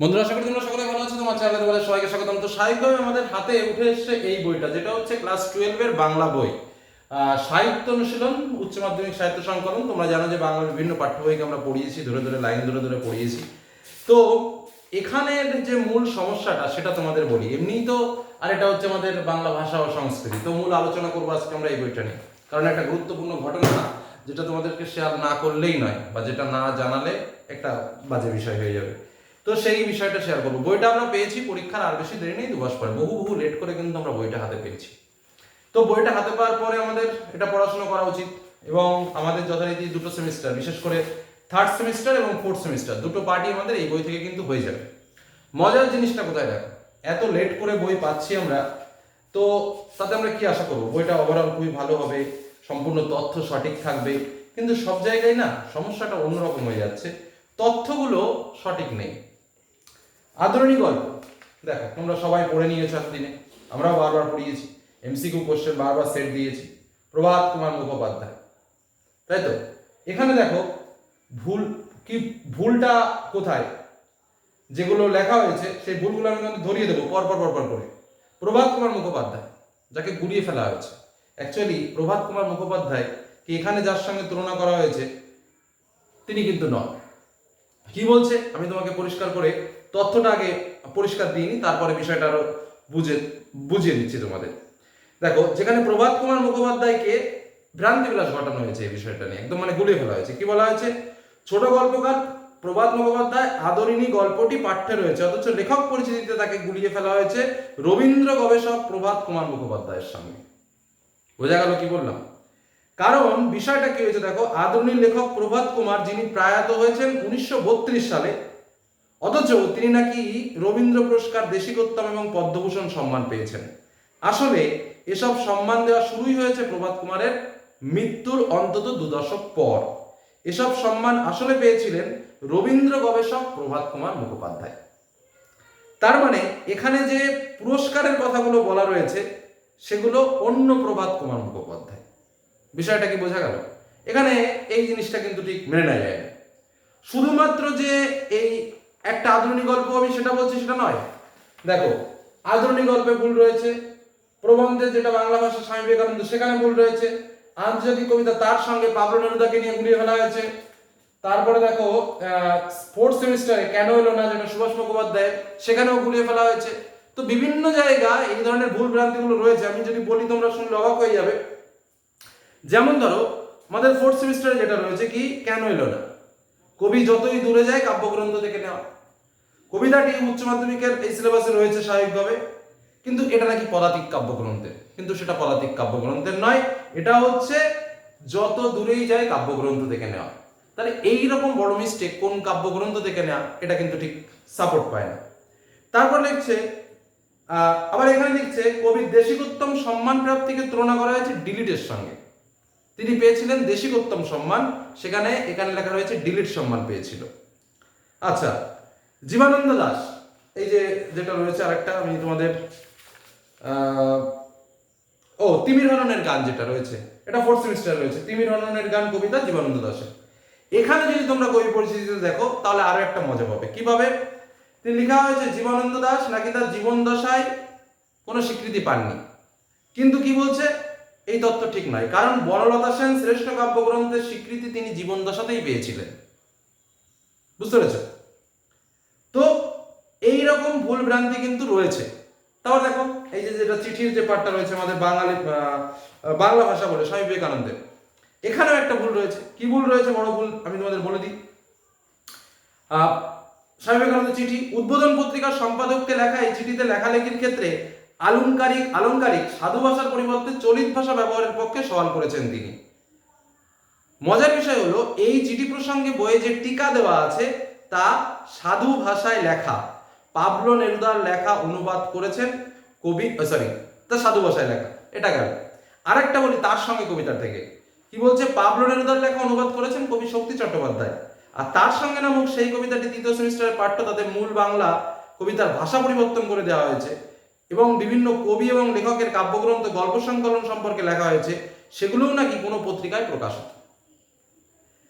বন্ধুরা, আশা করি তোমরা সকলে ভালো আছো। তোমার চ্যানেলে তোমাদের সবাইকে স্বাগতম। তো স্বাভাবিকভাবে আমাদের হাতে উঠে এসেছে এই বইটা, যেটা হচ্ছে ক্লাস টুয়েলভের বাংলা বই। সাহিত্য অনুশীলন, উচ্চ মাধ্যমিক সাহিত্য সংকলন। তোমরা জানো যে বাংলার বিভিন্ন পাঠ্য বইকে আমরা পড়িয়েছি, ধরে ধরে লাইন ধরে ধরে পড়িয়েছি। তো এখানের যে মূল সমস্যাটা, সেটা তোমাদের বলি। এমনিই তো, আর এটা হচ্ছে আমাদের বাংলা ভাষা ও সংস্কৃতি। তো মূল আলোচনা করব আজকে আমরা এই বইটা নিয়ে। কারণ একটা গুরুত্বপূর্ণ ঘটনা যেটা তোমাদেরকে শেয়ার না করলেই নয়, বা যেটা না জানালে একটা বাজে বিষয় হয়ে যাবে। তো সেই বিষয়টা শেয়ার করব। বইটা আমরা পেয়েছি, পরীক্ষার আর বেশি দেরি নেই, দু মাস পরে। বহু বহু লেট করে কিন্তু আমরা বইটা হাতে পেয়েছি। তো বইটা হাতে পাওয়ার পরে আমাদের এটা পড়াশোনা করা উচিত এবং আমাদের যথারীতি দুটো সেমিস্টার বিশেষ করে থার্ড সেমিস্টার এবং ফোর্থ সেমিস্টার দুটো পার্টি আমাদের এই বই থেকে কিন্তু হয়ে যাবে। মজার জিনিসটা কোথায় দেখো? এত লেট করে বই পাচ্ছি আমরা, তো তাতে আমরা কি আশা করব? বইটা ওভারঅল খুবই ভালো হবে, সম্পূর্ণ তথ্য সঠিক থাকবে, কিন্তু সব জায়গায় না সমস্যাটা অন্যরকম হয়ে যাচ্ছে। তথ্যগুলো সঠিক নেই। আদরণী গল্প। দেখো, তোমরা সবাই পড়ে নিয়েছো এতদিনে। আমরাও বারবার পড়িয়েছি। এমসিকিউ কোশ্চেন বারবার সেট দিয়েছি। প্রভাত কুমার মুখোপাধ্যায়। তাই তো? এখানে দেখো, ভুল, কি ভুলটা কোথায়? যেগুলো লেখা হয়েছে, সেই ভুলগুলো আমি তোমাদের ধরিয়ে দেবো পর পর পর পর করে। প্রভাত কুমার মুখোপাধ্যায়, যাকে গুড়িয়ে ফেলা হয়েছে। অ্যাকচুয়ালি প্রভাত কুমার মুখোপাধ্যায়, কি এখানে যার সঙ্গে তুলনা করা হয়েছে, তিনি কিন্তু নন। কি বলছে? আমি তোমাকে পরিষ্কার করে তথ্যটা আগে পরিষ্কার দিইনি, তারপরে বিষয়টা আরও বুঝে, বুঝিয়ে দিচ্ছি তোমাদের। দেখো, যেখানে প্রভাত কুমার মুখোপাধ্যায়কে ভ্রান্তি বিলাস ঘটানো হয়েছে এই বিষয়টা নিয়ে, একদম মানে গুলিয়ে ফেলা হয়েছে। কি বলা হয়েছে? ছোট গল্পকার প্রভাত মুখোপাধ্যায় আদরিনী গল্পটি পাঠ্যে রয়েছে, অথচ লেখক পরিচিতিতে তাকে গুলিয়ে ফেলা হয়েছে রবীন্দ্র গবেষক প্রভাত কুমার মুখোপাধ্যায়ের সামনে বোঝা গেল কি বললাম? কারণ বিষয়টা কি হয়েছে দেখো আদরণীয় লেখক প্রভাত কুমার যিনি প্রয়াত হয়েছেন উনিশশো বত্রিশ সালে অথচ তিনি নাকি রবীন্দ্র পুরস্কার, দেশিকোত্তম এবং পদ্মভূষণ সম্মান পেয়েছেন। আসলে এসব সম্মান দেওয়া শুরুই হয়েছে প্রভাত কুমারের মৃত্যুর অন্তত দু দশক পর। এসব সম্মান আসলে পেয়েছিলেন রবীন্দ্র গবেষক প্রভাত কুমার মুখোপাধ্যায়। তার মানে এখানে যে পুরস্কারের কথাগুলো বলা রয়েছে, সেগুলো অন্য প্রভাত কুমার মুখোপাধ্যায়। বিষয়টা কি বোঝা গেল? এখানে এই জিনিসটা কিন্তু ঠিক মেনে নেওয়া যায় শুধুমাত্র যে এই একটা আধুনিক গল্প আমি সেটা বলছি, সেটা নয়। দেখো, আধুনিক গল্পে ভুল রয়েছে। প্রবন্ধে যেটা বাংলা ভাষা স্বামী বিবেকানন্দ, সেখানে ভুল রয়েছে। আন্তর্জাতিক কবিতা তার সঙ্গে পাবলো নেরুদাকে নিয়ে গুলিয়ে ফেলা হয়েছে। তারপরে দেখো ফোর্থ সেমিস্টারে কেন এলো না যেটা সুভাষ মুখোপাধ্যায় সেখানেও গুলিয়ে ফেলা হয়েছে। তো বিভিন্ন জায়গায় এই ধরনের ভুল ভ্রান্তিগুলো রয়েছে। আমি যদি বলি, তোমরা শুনলে অবাক হয়ে যাবে। যেমন ধরো, আমাদের ফোর্থ সেমিস্টারে যেটা রয়েছে কি, কেন এলো না? কবি যতই দূরে যায় কাব্যগ্রন্থ থেকে নেওয়া। কবিতাটি উচ্চ মাধ্যমিকের এই সিলেবাসে রয়েছে স্বাভাবিকভাবে, কিন্তু এটা নাকি পদাতিক কাব্যগ্রন্থের। কিন্তু সেটা পদাতিক কাব্যগ্রন্থের নয়, এটা হচ্ছে যত দূরেই যায় কাব্যগ্রন্থ থেকে নেওয়া। তাহলে এই রকম বড় মিস্টেক কোন কাব্যগ্রন্থ থেকে নেওয়া, এটা কিন্তু ঠিক সাপোর্ট পায় না। তারপর লিখছে আবার এখানে লিখছে, কবির দেশিকোত্তম সম্মান প্রাপ্তিকে তুলনা করা হয়েছে ডিলিটের সঙ্গে। তিনি পেয়েছিলেন দেশিকোত্তম সম্মান, সেখানে এখানে লেখা রয়েছে ডিলিট সম্মান পেয়েছিল। আচ্ছা জীবানন্দ দাস, এই যে যেটা রয়েছে আরেকটা, আমি তোমাদের ও, তিমির হননের গান যেটা রয়েছে, এটা ফোর্থ সেমিস্টার রয়েছে, তিমির হননের গান কবিতা জীবানন্দ দাসের। এখানে যদি তোমরা কবি পরিচিতিতে দেখো, তাহলে আরও একটা মজা পাবে। কীভাবে? তিনি লেখা হয়েছে, জীবানন্দ দাস নাকি তার জীবন দশায় কোনো স্বীকৃতি পাননি। কিন্তু কি বলছে? এই তত্ত্ব ঠিক নয়। কারণ বনলতা সেন শ্রেষ্ঠ কাব্যগ্রন্থের স্বীকৃতি তিনি জীবন দশাতেই পেয়েছিলেন। বুঝতে পেরেছ? তো এই রকম ভুল ভ্রান্তি কিন্তু রয়েছে। তাহলে দেখো, এই যে যেটা চিঠির যে পার্টটা রয়েছে আমাদের বাঙালি বাংলা ভাষা বলে, স্বামী বিবেকানন্দের। এখানেও একটা ভুল রয়েছে। কি ভুল রয়েছে? বড় ভুল, আমি তোমাদের বলে দিই। স্বামী বিবেকানন্দের চিঠি, উদ্বোধন পত্রিকার সম্পাদককে লেখা এই চিঠিতে লেখালেখির ক্ষেত্রে আলংকারিক আলংকারিক সাধু ভাষার পরিবর্তে চলিত ভাষা ব্যবহারের পক্ষে সওয়াল করেছেন তিনি। মজার বিষয় হলো, এই চিঠি প্রসঙ্গে বইয়ে যে টিকা দেওয়া আছে, তা সাধু ভাষায় লেখা। পাবলো নেরুদার লেখা অনুবাদ করেছেন কবি সরি তা সাধু ভাষায় লেখা। এটা গেল। আরেকটা বলি তার সঙ্গে কবিতার থেকে। কি বলছে? পাবলো নেরুদার লেখা অনুবাদ করেছেন কবি শক্তি চট্টোপাধ্যায়। আর তার সঙ্গে নামক সেই কবিতাটি তৃতীয় সেমিস্টারের পাঠ্য তাদের মূল বাংলা কবিতার ভাষা পরিবর্তন করে দেওয়া হয়েছে। এবং বিভিন্ন কবি এবং লেখকের কাব্যগ্রন্থ, গল্প সংকলন সম্পর্কে লেখা হয়েছে, সেগুলোও নাকি কোনো পত্রিকায় প্রকাশিত।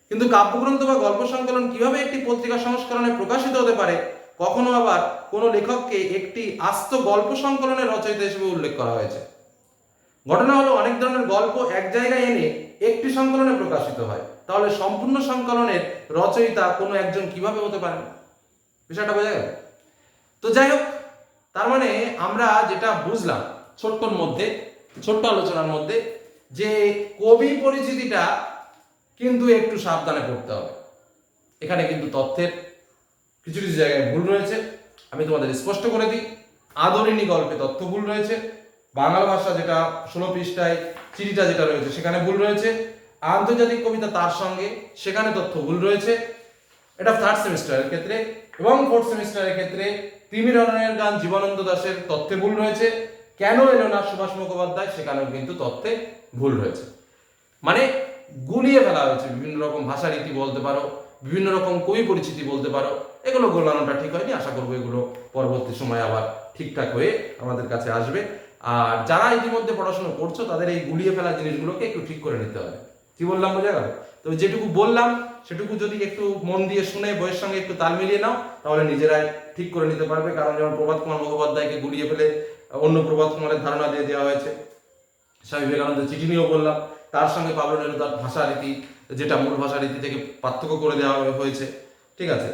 কিন্তু কাব্যগ্রন্থ বা গল্প সংকলন কীভাবে একটি পত্রিকা সংস্করণে প্রকাশিত হতে পারে, কখনো আবার কোনো লেখককে একটি আস্ত গল্প সংকলনের রচয়িতা হিসেবে উল্লেখ করা হয়েছে। ঘটনা হলো, অনেক ধরনের গল্প এক জায়গায় এনে একটি সংকলনে প্রকাশিত হয়। তাহলে সম্পূর্ণ সংকলনের রচয়িতা কোনো একজন কীভাবে হতে পারেন? বিষয়টা বোঝা গেল? তো যাই হোক তার মানে আমরা যেটা বুঝলাম ছোট্টর মধ্যে, ছোট্ট আলোচনার মধ্যে, যে কবি পরিচিতিটা কিন্তু একটু সাবধানে পড়তে হবে। এখানে কিন্তু তথ্যের কিছু কিছু জায়গায় ভুল রয়েছে। আমি তোমাদের স্পষ্ট করে দিই। আদরিণী গল্পে তথ্য ভুল রয়েছে। বাংলা ভাষা যেটা ষোলো পৃষ্ঠায়, চিঠিটা যেটা রয়েছে, সেখানে ভুল রয়েছে। আন্তর্জাতিক কবিতা তার সঙ্গে, সেখানে তথ্য ভুল রয়েছে। এটা থার্ড সেমিস্টারের ক্ষেত্রে এবং ফোর্থ সেমিস্টারের ক্ষেত্রে তিমির রনের গান জীবনানন্দ দাসের তথ্যে ভুল রয়েছে। কেন এলো না সুভাষ মুখোপাধ্যায়? সেখানেও কিন্তু তথ্যে ভুল রয়েছে। মানে গুলিয়ে ফেলা হয়েছে, বিভিন্ন রকম ভাষা রীতি বলতে পারো, বিভিন্ন রকম কবি পরিচিতি বলতে পারো, এগুলো গোলানোটা ঠিক হয়নি। আশা করব এগুলো পরবর্তী সময় আবার ঠিকঠাক হয়ে আমাদের কাছে আসবে। আর যারা ইতিমধ্যে পড়াশোনা করছ, তাদের এই গুলিয়ে ফেলা জিনিসগুলোকে একটু ঠিক করে নিতে হবে। কি বললাম বোঝা গেল? তো যেটুকু বললাম, সেটুকু যদি একটু মন দিয়ে শুনে, বইয়ের সঙ্গে একটু তাল মিলিয়ে নাও, তাহলে নিজেরাই ঠিক করে নিতে পারবে। কারণ যেমন প্রভাত কুমার মুখোপাধ্যায়কে গুলিয়ে ফেলে, অন্য প্রভাত কুমারের ধারণা দিয়ে দেওয়া হয়েছে। স্বামী বিবেকানন্দের চিঠি নিয়েও বললাম। তার সঙ্গে পাবলো নেরুদার ভাষা রীতি, যেটা মূল ভাষা রীতি থেকে পার্থক্য করে দেওয়া হয়েছে। ঠিক আছে?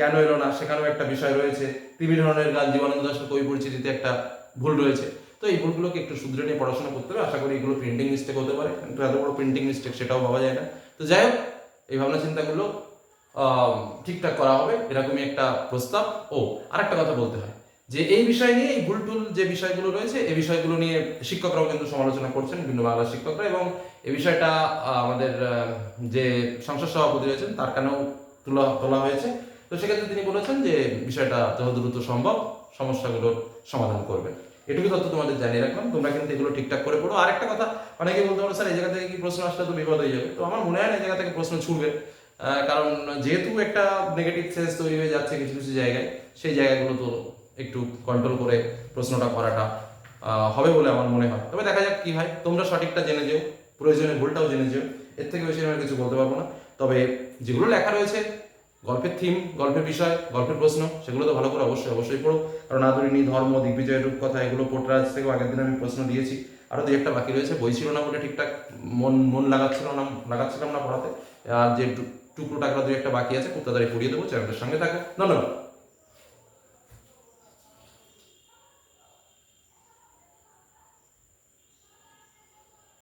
কেন এলো না? সেখানেও একটা বিষয় রয়েছে। তিমির ধরনের গান জীবনানন্দ দাসের কবি পরিচিতিতে একটা ভুল রয়েছে। তো এই ভুলগুলোকে একটু শুধরে নিয়ে পড়াশোনা করতে হবে। আশা করি এগুলো প্রিন্টিং মিস্টেক হতে পারে এত বড় প্রিন্টিং মিস্টেক সেটাও ভাবা যায় না। তো যাই হোক, এই ভাবনা চিন্তাগুলো ঠিকঠাক করা হবে, এরকমই একটা প্রস্তাব। ও, আরেকটা কথা বলতে হয়, যে এই বিষয় নিয়ে, এই ভুল টুল যে বিষয়গুলো রয়েছে, এই বিষয়গুলো নিয়ে শিক্ষকরাও কিন্তু সমালোচনা করছেন বিভিন্ন বাংলা শিক্ষকরা এবং এই বিষয়টা আমাদের যে সংসদ সভাপতি রয়েছেন, তার কানেও তোলা তোলা হয়েছে। তো সেক্ষেত্রে তিনি বলেছেন যে বিষয়টা যত দ্রুত সম্ভব সমস্যাগুলোর সমাধান করবেন। এটুকু তথ্য তোমাদের জানিয়ে রাখলাম। তোমরা কিন্তু এগুলো ঠিকঠাক করে পড়ো। আরেকটা কথা, অনেকে বলতে পারো, স্যার, এই জায়গা থেকে কি প্রশ্ন আসলে তো বিপদ হয়ে যাবে? তো আমার মনে হয় না এই জায়গা থেকে প্রশ্ন ছুটবে। কারণ যেহেতু একটা নেগেটিভ সেন্স তৈরি হয়ে যাচ্ছে কিছু কিছু জায়গায়, সেই জায়গাগুলো তো একটু কন্ট্রোল করে প্রশ্নটা করাটা হবে বলে আমার মনে হয়। তবে দেখা যাক কি হয়। তোমরা সঠিকটা জেনে যেও, প্রয়োজনে ভুলটাও জেনে যেও। এর থেকে বেশি আমি কিছু বলতে পারব না। তবে যেগুলো লেখা রয়েছে গল্পের থিম গল্পের বিষয়, গল্পের প্রশ্ন, সেগুলো তো ভালো করে অবশ্যই অবশ্যই পড়ো। কারণ আদরিণী ধর্ম দিগ্বিজয়ের রূপকথা, এগুলো পোটরাজ থেকেও আগের দিন আমি প্রশ্ন দিয়েছি। আরও দু একটা বাকি রয়েছে। বই ছিল না বলে ঠিকঠাক মন মন লাগাচ্ছিল না, লাগাচ্ছিলাম না পড়াতে। আর যে টুকরো টাকা দু একটা বাকি আছে, খুব তাড়াতাড়ি পড়িয়ে দেবো চ্যানেলের সঙ্গে থাকো। ধন্যবাদ।